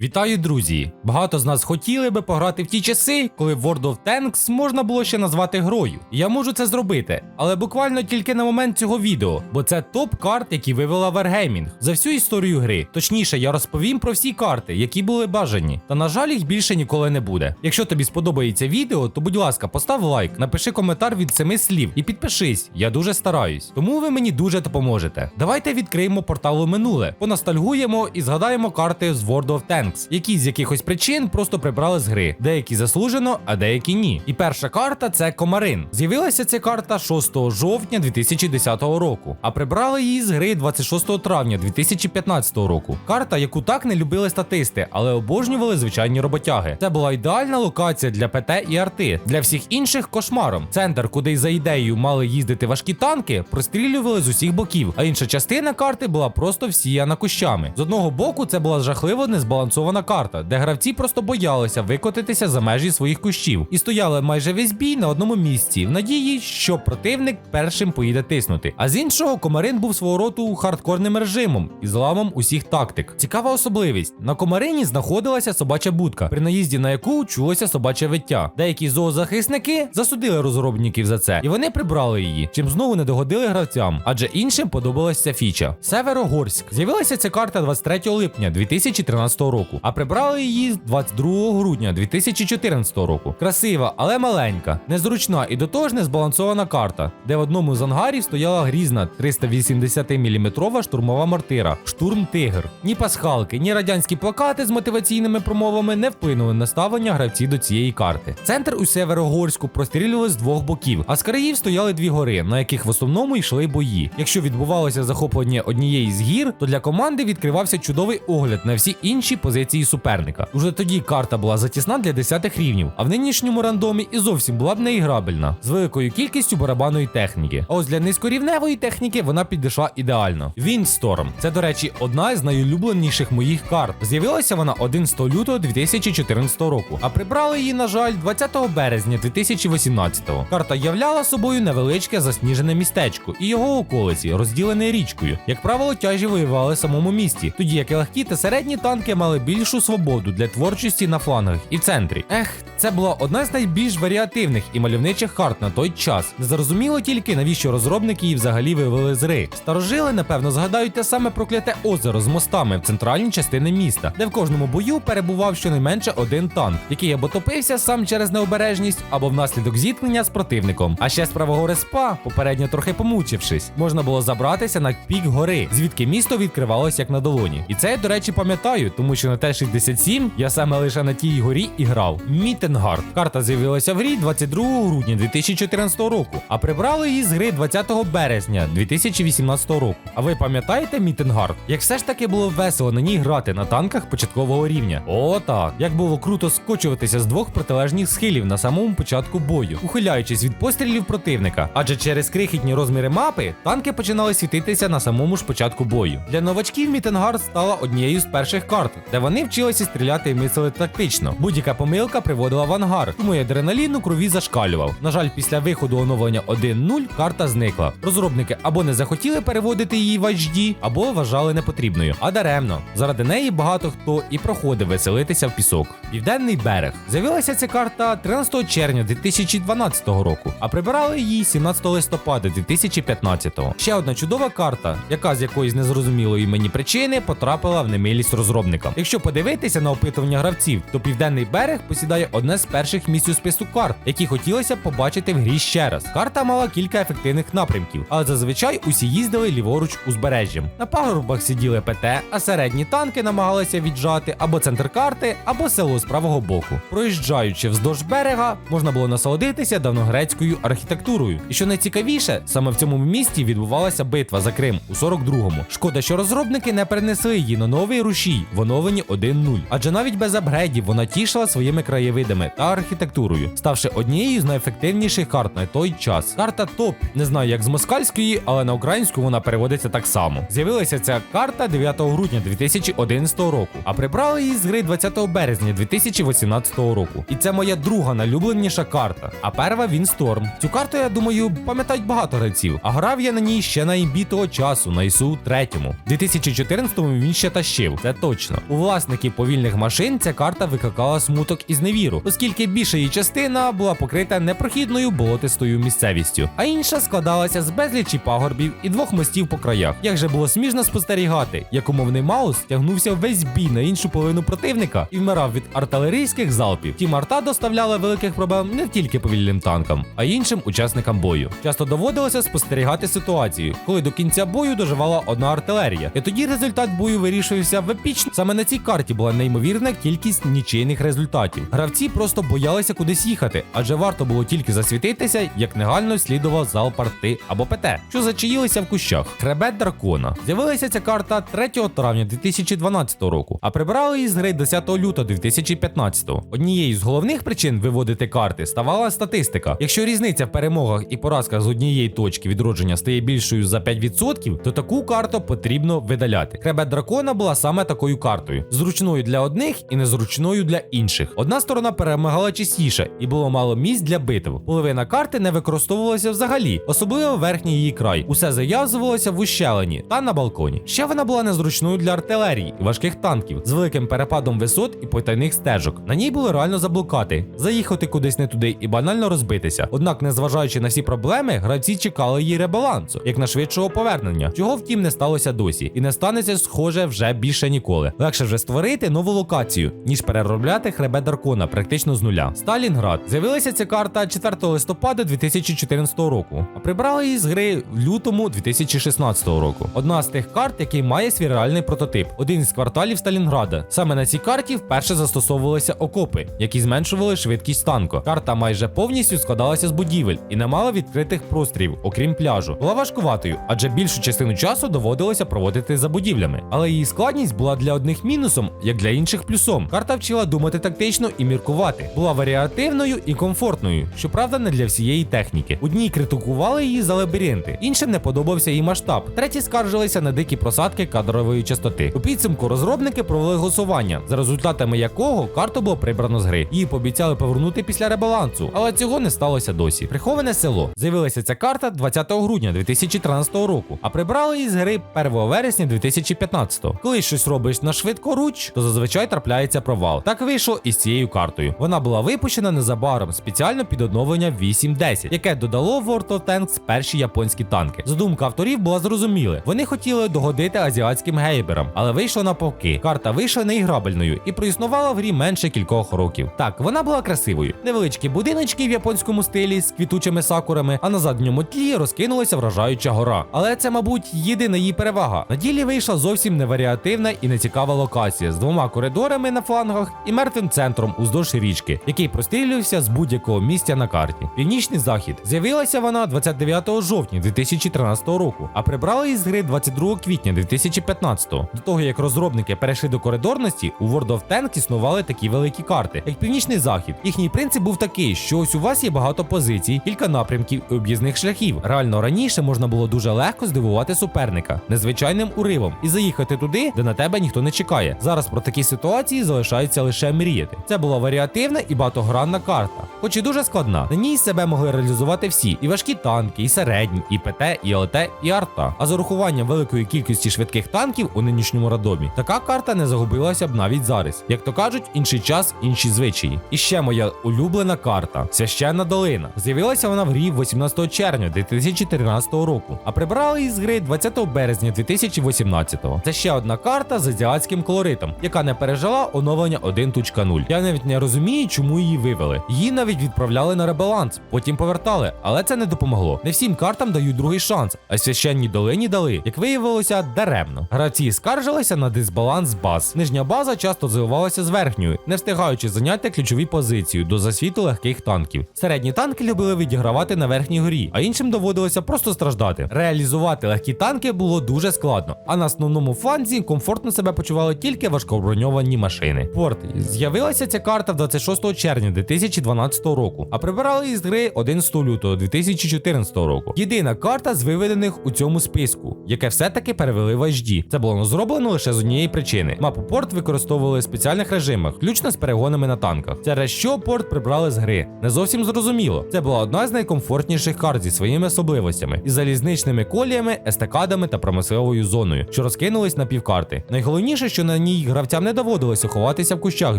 Вітаю, друзі! Багато з нас хотіли би пограти в ті часи, коли World of Tanks можна було ще назвати грою. Я можу це зробити, але буквально тільки на момент цього відео, бо це топ карт, які вивела Wargaming за всю історію гри. Точніше, я розповім про всі карти, які були бажані. Та на жаль, їх більше ніколи не буде. Якщо тобі сподобається відео, то будь ласка, постав лайк, напиши коментар від семи слів і підпишись. Я дуже стараюсь. Тому ви мені дуже допоможете. Давайте відкриємо портал у минуле, поностальгуємо і згадаємо карти з World of Tanks, які з якихось причин просто прибрали з гри. Деякі заслужено, а деякі ні. І перша карта це Комарин. З'явилася ця карта 6 жовтня 2010 року, а прибрали її з гри 26 травня 2015 року. Карта, яку так не любили статисти, але обожнювали звичайні роботяги. Це була ідеальна локація для ПТ і арти. Для всіх інших кошмаром. Центр, куди за ідеєю мали їздити важкі танки, прострілювали з усіх боків, а інша частина карти була просто всіяна кущами. З одного боку, це була жахливо незбалансована карта, де гравці просто боялися викотитися за межі своїх кущів і стояли майже весь бій на одному місці, в надії, що противник першим поїде тиснути. А з іншого, Комарин був свого роду хардкорним режимом і зламом усіх тактик. Цікава особливість: на Комарині знаходилася собача будка, при наїзді на яку чулося собаче виття. Деякі зоозахисники засудили розробників за це, і вони прибрали її, чим знову не догодили гравцям, адже іншим подобалася фіча. Северогорськ. З'явилася ця карта 23 липня 2013 року, а прибрали її 22 грудня 2014 року. Красива, але маленька, незручна і до того ж незбалансована карта, де в одному з ангарів стояла грізна 380 мм штурмова мортира Штурм Тигр. Ні пасхалки, ні радянські плакати з мотиваційними промовами не вплинули на ставлення гравців до цієї карти. Центр у Северогорську прострілювали з двох боків, а з країв стояли дві гори, на яких в основному йшли бої. Якщо відбувалося захоплення однієї з гір, то для команди відкривався чудовий огляд на всі інші позиції суперника. Уже тоді карта була затісна для 10 рівнів, а в нинішньому рандомі і зовсім була б неіграбельна з великою кількістю барабанної техніки. А ось для низькорівневої техніки вона підійшла ідеально. Windstorm – це, до речі, одна з найулюбленіших моїх карт. З'явилася вона 11 лютого 2014 року, а прибрали її, на жаль, 20 березня 2018-го. Карта являла собою невеличке засніжене містечко і його околиці, розділене річкою. Як правило, тяжі воювали в самому місті, тоді як легкі та середні танки мали більшу свободу для творчості на флангах і в центрі. Ех, це була одна з найбільш варіативних і мальовничих карт на той час. Не зрозуміло тільки навіщо розробники її взагалі вивели з гри. Старожили, напевно, згадають те саме прокляте озеро з мостами в центральній частині міста, де в кожному бою перебував щонайменше один танк, який або топився сам через необережність, або внаслідок зіткнення з противником. А ще з правого респа, попередньо трохи помучившись, можна було забратися на пік гори, звідки місто відкривалось як на долоні. І це я, до речі, пам'ятаю, тому що на Т-67 я саме лише на тій горі і грав. Мітенгард. Карта з'явилася в грі 22 грудня 2014 року, а прибрали її з гри 20 березня 2018 року. А ви пам'ятаєте Мітенгард? Як все ж таки було весело на ній грати на танках початкового рівня? О, так. Як було круто скочуватися з двох протилежних схилів на самому початку бою, ухиляючись від пострілів противника. Адже через крихітні розміри мапи танки починали світитися на самому ж початку бою. Для новачків Мітенгард стала однією з перших карт, де вони вчилися стріляти і мислили тактично. Будь-яка помилка приводила в ангар, тому і адреналін у крові зашкалював. На жаль, після виходу оновлення 1.0 карта зникла. Розробники або не захотіли переводити її в HD, або вважали непотрібною. А даремно. Заради неї багато хто і проходив веселитися в пісок. Південний берег. З'явилася ця карта 13 червня 2012 року, а прибирали її 17 листопада 2015-го. Ще одна чудова карта, яка з якоїсь незрозумілої мені причини потрапила в немилість розробникам. Якщо подивитися на опитування гравців, то південний берег посідає одне з перших місць у списку карт, які хотілося б побачити в грі ще раз. Карта мала кілька ефективних напрямків, але зазвичай усі їздили ліворуч узбережжям. На пагорбах сиділи ПТ, а середні танки намагалися віджати або центр карти, або село з правого боку. Проїжджаючи вздовж берега, можна було насолодитися давногрецькою архітектурою. І що найцікавіше, саме в цьому місті відбувалася битва за Крим у 42-му. Шкода, що розробники не перенесли її на новий рушій в оновленні 1.0. Адже навіть без апгрейдів вона тішила своїми краєвидами та архітектурою, ставши однією з найефективніших карт на той час. Карта топ. Не знаю, як з москальської, але на українську вона переводиться так само. З'явилася ця карта 9 грудня 2011 року, а прибрали її з гри 20 березня 2018 року. І це моя друга найлюбленіша карта. А перша він Storm. Цю карту, я думаю, пам'ятають багато гравців. А грав я на ній ще на того часу, на ІСУ 3. У 2014-му він ще тащив, це точно. У власників повільних машин ця карта викликала смуток і зневіру, оскільки більша її частина була покрита непрохідною болотистою місцевістю, а інша складалася з безлічі пагорбів і двох мостів по краях. Як же було смішно спостерігати, як умовний Маус тягнувся весь бій на іншу половину противника і вмирав від артилерійських залпів. Ті арта доставляла великих проблем не тільки повільним танкам, а й іншим учасникам бою. Часто доводилося спостерігати ситуацію, коли до кінця бою доживала одна артилерія, і тоді результат бою вирішився в епічно. Саме на цій карті була неймовірна кількість нічийних результатів. Гравці просто боялися кудись їхати, адже варто було тільки засвітитися, як негально слідував зал парти або ПТ, що зачаїлися в кущах. Хребет дракона. З'явилася ця карта 3 травня 2012 року, а прибрали її з гри 10 лютого 2015. Однією з головних причин виводити карти ставала статистика. Якщо різниця в перемогах і поразках з однієї точки відродження стає більшою за 5%, то таку карту потрібно видаляти. Хребет дракона була саме такою картою: зручною для одних і незручною для інших. Одна сторона перемагала частіше і було мало місць для битв. Половина карти не використовувалася взагалі, особливо верхній її край. Усе зав'язувалося в ущелині та на балконі. Ще вона була незручною для артилерії і важких танків з великим перепадом висот і потайних стежок. На ній було реально заблукати, заїхати кудись не туди і банально розбитися. Однак, незважаючи на всі проблеми, гравці чекали її ребалансу, як на швидшого повернення, чого втім не сталося досі, і не станеться схоже вже більше ніколи. Легше вже створити нову локацію, ніж переробляти хребет Даркона практично з нуля. Сталінград з'явилася ця карта 4 листопада 2014 року, а прибрали її з гри в лютому 2016 року. Одна з тих карт, який має свій реальний прототип, один із кварталів Сталінграда. Саме на цій карті вперше застосовувалися окопи, які зменшували швидкість танку. Карта майже повністю складалася з будівель і не мала відкритих прострів, окрім пляжу. Була важкуватою, адже більшу частину часу доводилося проводити за будівлями. Але її складність була для одних мінусом, як для інших плюсом. Карта вчила думати тактично і міркувати. Була варіативною і комфортною, щоправда, не для всієї техніки. Одні критикували її за лабіринти, іншим не подобався її масштаб. Треті скаржилися на дикі просадки кадрової частоти. У підсумку розробники провели голосування, за результатами якого карту було прибрано з гри. Її пообіцяли повернути після ребалансу, але цього не сталося досі. Приховане село. З'явилася ця карта 20 грудня 2013 року, а прибрали її з гри 1 вересня 2015. Коли щось робиш на швидкоруч, то зазвичай трапляється провал. Так вийшло і з цією картою. Вона була випущена незабаром спеціально під оновлення 8.10, яке додало в World of Tanks перші японські танки. Задумка авторів була зрозуміла. Вони хотіли догодити азіатським гейберам, але вийшло навпаки. Карта вийшла неіграбельною і проіснувала в грі менше кількох років. Так, вона була красивою. Невеличкі будиночки в японському стилі з квітучими сакурами, а на задньому тлі розкинулася вражаюча гора. Але це, мабуть, єдина її перевага. На ділі вийшла зовсім неваріативна і нецікава локація з двома коридорами на флангах і мертвим центром уздовж річки, який прострілювався з будь-якого місця на карті. Північний захід. З'явилася вона 29 жовтня 2013 року, а прибрали її з гри 22 квітня 2015. До того як розробники перейшли до коридорності, у World of Tanks існували такі великі карти, як Північний Захід. Їхній принцип був такий, що ось у вас є багато позицій, кілька напрямків і об'їзних шляхів. Реально раніше можна було дуже легко здивувати суперника незвичайним уривом і заїхати туди, де на тебе ніхто не чекає. Зараз про такі ситуації залишається лише мріяти. Це була варіативна і багатогранна карта, хоч і дуже складна. На ній себе могли реалізувати всі: і важкі танки, і середні, і ПТ, і ЛТ, і арта. А з урахуванням великої кількості швидких танків у нинішньому радомі, така карта не загубилася б навіть зараз. Як то кажуть, інший час, інші звичаї. І ще моя улюблена карта священна долина. З'явилася вона в грі 18 червня 2014 року, а прибрали її з гри 20 березня 2018. Це ще одна карта з азіатським колоритом, яка не пережила оновлення 1.0. Я навіть не розумію, чому її вивели. Її навіть відправляли на ребаланс, потім повертали, але це не допомогло. Не всім картам дають другий шанс, а священній долині дали, як виявилося, даремно. Гравці скаржилися на дисбаланс баз. Нижня база часто зливалася з верхньою, не встигаючи зайняти ключові позиції до засвіту легких танків. Середні танки любили відігравати на верхній горі, а іншим доводилося просто страждати. Реалізувати легкі танки було дуже складно, а на основному фланзі комфортно себе почували тільки важкоброньовані машини. Порт з'явилася ця карта 26 червня 2012 року, а прибирали із гри 11 лютого 2014 року. Єдина карта з виведених у цьому списку, яке все-таки перевели в HD. Це було зроблено лише з однієї причини. Мапу порт використовували в спеціальних режимах, включно з перегонами на танках. Через що порт прибрали з гри. Не зовсім зрозуміло. Це була одна з найкомфортніших карт зі своїми особливостями із залізничними коліями, естакадами та промисловою зоною, що розкинулись на півкарти. Найголовніше, що на ній гравцям не доводилося ховатися в кущах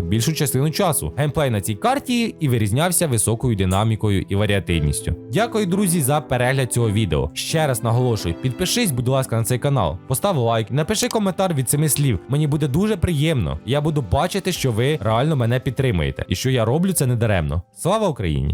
більшу частину часу. Геймплей на цій карті і вирізнявся високою динамікою і варіативністю. Дякую, друзі, за перегляд цього відео. Ще раз наголошую, підпишись, будь ласка, на цей канал, постав лайк, напиши коментар від цими слів. Мені буде дуже приємно. Я буду бачити, що ви реально мене підтримуєте і що я роблю це не даремно. Слава Україні!